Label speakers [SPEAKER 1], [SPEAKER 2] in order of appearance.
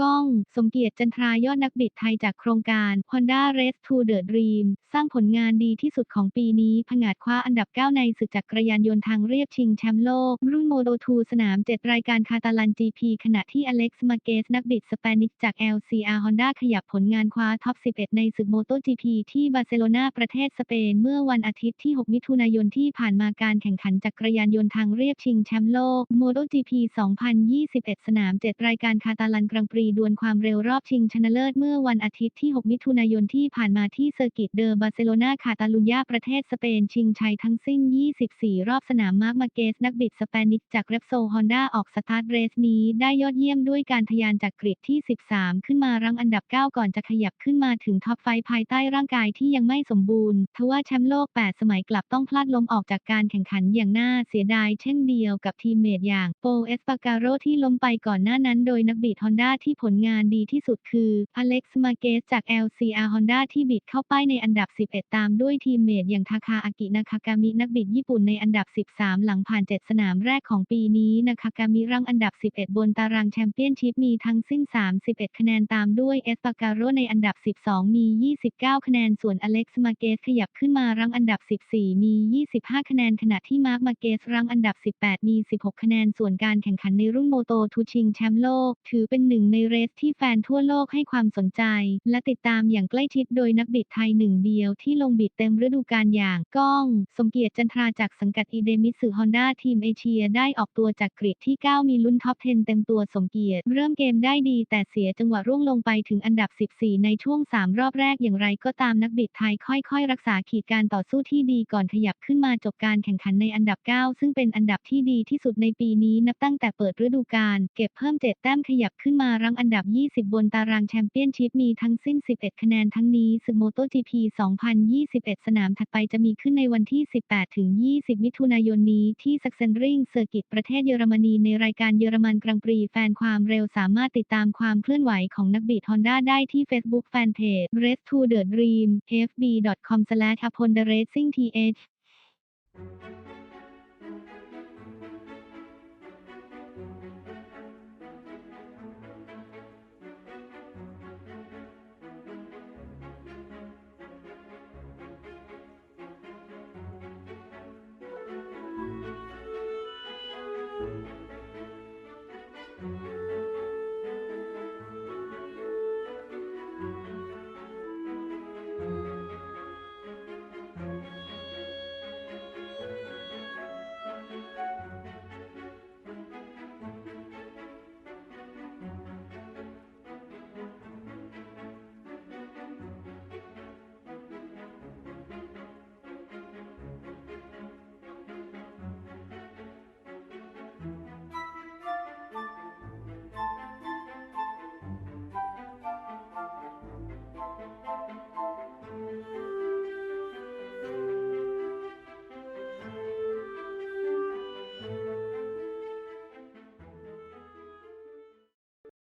[SPEAKER 1] ก้อง สมเกียรติจันทรายอดนักบิดไทยจากโครงการ Honda Race to the Dream สร้างผลงานดีที่สุดของปีนี้ ผงาดคว้าอันดับ 9 ในศึกจักรยานยนต์ทางเรียบชิงแชมป์โลก รุ่นโมโต2สนาม 7 รายการคาตาลัน GP ขณะที่อเล็กซ์มาเกสนักบิดสเปนิชจาก LCR Honda ขยับผลงานคว้าท็อป 11 ในศึกโมโต GP ที่บาร์เซโลนาประเทศสเปน เมื่อวันอาทิตย์ที่ 6 มิถุนายนที่ผ่านมาการแข่งขันจักรยานยนต์ทางเรียบชิงแชมป์โลกโมโต GP 2021 สนาม 7 รายการคาตาลันกรังปรีดวลความเร็วรอบชิงชนะเลิศเมื่อวันอาทิตย์ที่ 6 มิถุนายนที่ผ่านมาที่เซอร์กิตเดอบาร์เซโลนาคาตาลุญญาประเทศสเปน ชิงชัยทั้งสิ้น 24 รอบสนามมาร์กมาเกส นักบิดสเปนิชจากเรปโซฮอนด้าออกสตาร์ทเรสนี้ได้ยอดเยี่ยมด้วยการทะยานจากกริดที่ 13 ขึ้นมารั้งอันดับ 9 ก่อนจะขยับขึ้นมาถึงท็อปไฟภายใต้ร่างกายที่ยังไม่สมบูรณ์ทว่าแชมป์โลก 8 สมัยกลับต้องพลาดล้มออกจากการแข่งขันอย่างน่าเสียดายเช่นเดียวกับทีมเมทอย่างโปเอสปาการโรที่ล้มไปก่อนหน้านั้นโดยนักบิดฮอนด้าที่ผลงานดีที่สุดคือ อเล็กซ์ มาเกสจาก LCR Honda ที่บิดเข้าป้ายในอันดับ 11 ตามด้วยทีมเมทอย่างทาคาอากินาคากามินักบิดญี่ปุ่นในอันดับ 13 หลังผ่าน 7 สนามแรกของปีนี้นาคากามิรั้งอันดับ 11 บนตารางแชมเปี้ยนชิพมีทั้งสิ้น 31 คะแนนตามด้วยเอสปาการโรในอันดับ 12 มี 29 คะแนนส่วนอเล็กซ์ มาเกสขยับขึ้นมารั้งอันดับ 14 มี 25 คะแนนขณะที่มาร์ค มาเกสรั้งอันดับ 18 มี 16 คะแนนส่วนการแข่งขันในรุ่นโมโตทูชิงแชมป์โลก ถือเป็นหนึ่งในเรสที่แฟนทั่วโลกให้ความสนใจ และติดตามอย่างใกล้ชิดโดยนักบิดไทยหนึ่งเดียวที่ลงบิดเต็มฤดูกาลอย่างก้อง สมเกียรติจันทราจากสังกัดอีเดมิสึฮอนด้าทีมเอเชียได้ออกตัวจากกริดที่ 9 มีลุ้นท็อป 10 เต็มตัวสมเกียรติ เริ่มเกมได้ดีแต่เสียจังหวะร่วงลงไปถึงอันดับ 14 ในช่วง 3 รอบแรกอย่างไรก็ตามนักบิดไทยค่อยๆ รักษาขีดการต่อสู้ที่ดีก่อนขยับขึ้นมาจบการแข่งขันในอันดับ 9 ซึ่งเป็นอันดับที่ดีที่สุดในปีนี้นับตั้งแต่เปิดฤดูกาลเก็บเพิ่ม 7 แต้มขยับขึ้นมารั้งอันดับ 20 บนตารางแชมเปี้ยนชิพมีทั้งสิ้น 11 คะแนนทั้งนี้ศึกโมโต GP 2021 สนามถัดไปจะมีขึ้นในวันที่ 18 ถึง 20 มิถุนายนนี้ที่ซักเซนริงเซอร์กิตประเทศเยอรมนีในรายการเยอรมันกรังปรีแฟนความเร็วสามารถติดตามความเคลื่อนไหวของนักบิดฮอนด้าได้ที่ Facebook Fanpage Race to the Dream fb.com/aponderacingth